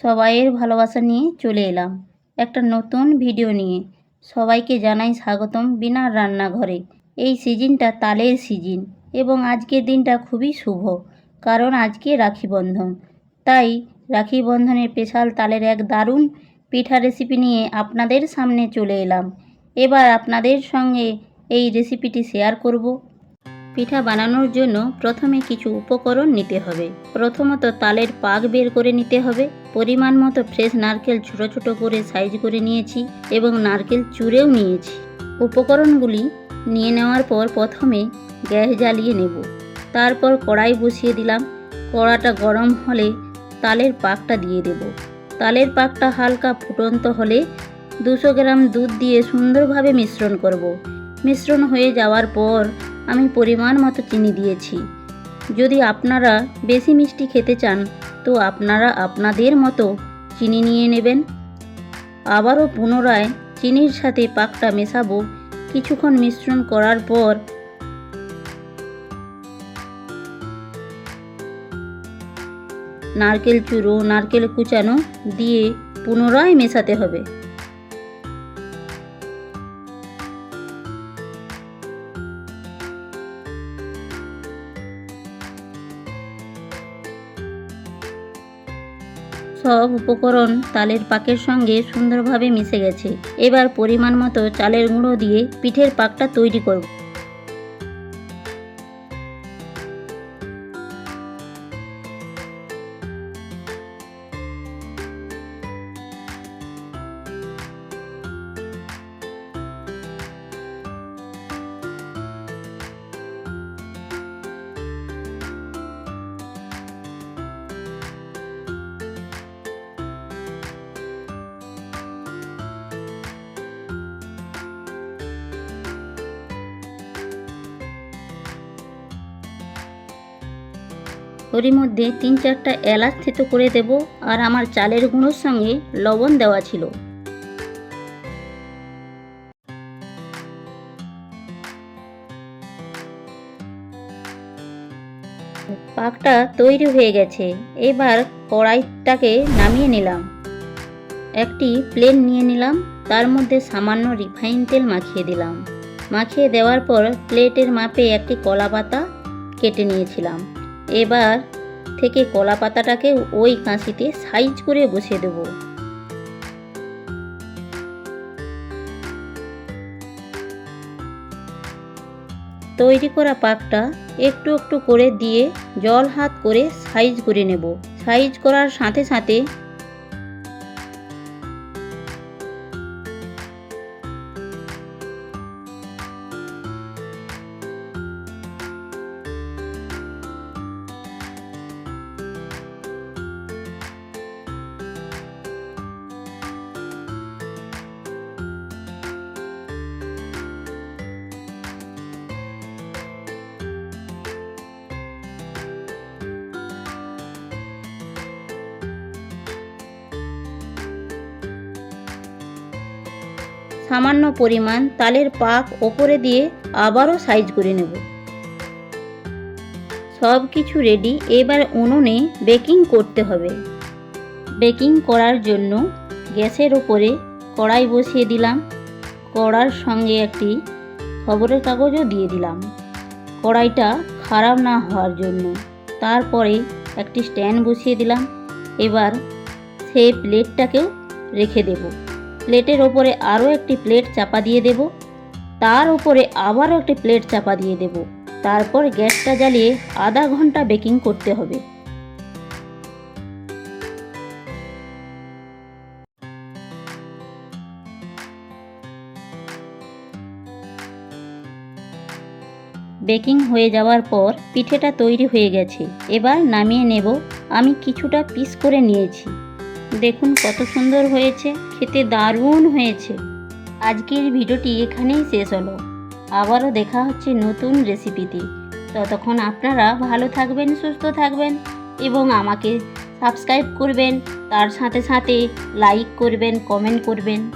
সবাইয়ের ভালোবাসা নিয়ে চলে এলাম। একটা নতুন ভিডিও নিয়ে। সবাইকে জানাই স্বাগতম বিনার রান্নাঘরে। এই সিজনটা তালের সিজন এবং আজকের দিনটা খুবই শুভ, কারণ আজকে রাখি বন্ধন। তাই রাখি বন্ধনের স্পেশাল তালের এক দারুণ পিঠা রেসিপি নিয়ে আপনাদের সামনে চলে এলাম। এবার আপনাদের সঙ্গে এই রেসিপিটি শেয়ার করব। পিঠা বানানোর জন্য প্রথমে কিছু উপকরণ নিতে হবে। প্রথমত তালের পাক বের করে নিতে হবে। পরিমাণ মতো ফ্রেশ নারকেল ছোট ছোট করে সাইজ করে নিয়েছি এবং নারকেল চুড়েও নিয়েছি। উপকরণগুলি নিয়ে নেওয়ার পর প্রথমে গ্যাস জ্বালিয়ে নেব। তারপর কড়াই বসিয়ে দিলাম। কড়াটা গরম হলে তালের পাকটা দিয়ে দেব। তালের পাকটা হালকা ফুটন্ত হলে দুশো গ্রাম দুধ দিয়ে সুন্দরভাবে মিশ্রণ করব। মিশ্রণ হয়ে যাওয়ার পর আমি পরিমাণ মতো চিনি দিয়েছি। যদি আপনারা বেশি মিষ্টি খেতে চান, তো আপনারা আপনাদের মতো চিনি নিয়ে নেবেন। আবারও পুনরায় চিনির সাথে পাকটা মেশাবো। কিছুক্ষণ মিশ্রণ করার পর নারকেল চুরো, নারকেল কুচানো দিয়ে পুনরায় মেশাতে হবে। সব উপকরণ তালের পাকের সঙ্গে সুন্দরভাবে মিশে গেছে। এবার পরিমাণ মতো চালের গুঁড়ো দিয়ে পিঠের পাকটা তৈরি করব। ওরই মধ্যে তিন চারটা এলাচ থেতো করে দেব আর আমার চালের গুঁড়োর সঙ্গে লবণ দেওয়া ছিল। পাকটা তৈরি হয়ে গেছে। এবার কড়াইটাকে নামিয়ে নিলাম। একটি প্লেন নিয়ে নিলাম। তার মধ্যে সামান্য রিফাইন তেল মাখিয়ে দিলাম। মাখিয়ে দেওয়ার পর প্লেটের মাপে একটি কলা পাতা কেটে নিয়েছিলাম। এবার থেকে কলা পাতাটাকে ওই কাঁচিতে সাইজ করে বসিয়ে দেব। তৈরি করা পাকটা একটু একটু করে দিয়ে জল হাত করে সাইজ করে নেব। সাইজ করার সাথে সাথে সামান্য পরিমাণ তালের পাক ওপরে দিয়ে আবারও সাইজ করে নেব। সব কিছু রেডি এবার উনুনে বেকিং করতে হবে। বেকিং করার জন্য গ্যাসের ওপরে কড়াই বসিয়ে দিলাম। কড়ার সঙ্গে একটি খবরের কাগজও দিয়ে দিলাম। কড়াইটা খারাপ না হওয়ার জন্য। তারপরে একটি স্ট্যান্ড বসিয়ে দিলাম। এবার সেই প্লেটটাকেও রেখে দেবো। প্লেটের ওপরে আরও একটি প্লেট চাপা দিয়ে দেব। তার উপরে আবারও একটি প্লেট চাপা দিয়ে দেব। তারপর গ্যাসটা জ্বালিয়ে আধা ঘণ্টা বেকিং করতে হবে। বেকিং হয়ে যাওয়ার পর পিঠেটা তৈরি হয়ে গেছে। এবার নামিয়ে নেব। আমি কিছুটা পিস করে নিয়েছি। দেখুন কত সুন্দর হয়েছে, খেতে দারুণ হয়েছে। আজকের ভিডিওটি এখানেই শেষ হলো। আবারও দেখা হচ্ছে নতুন রেসিপিতে। ততক্ষণ আপনারা ভালো থাকবেন, সুস্থ থাকবেন এবং আমাকে সাবস্ক্রাইব করবেন। তার সাথে সাথে লাইক করবেন, কমেন্ট করবেন।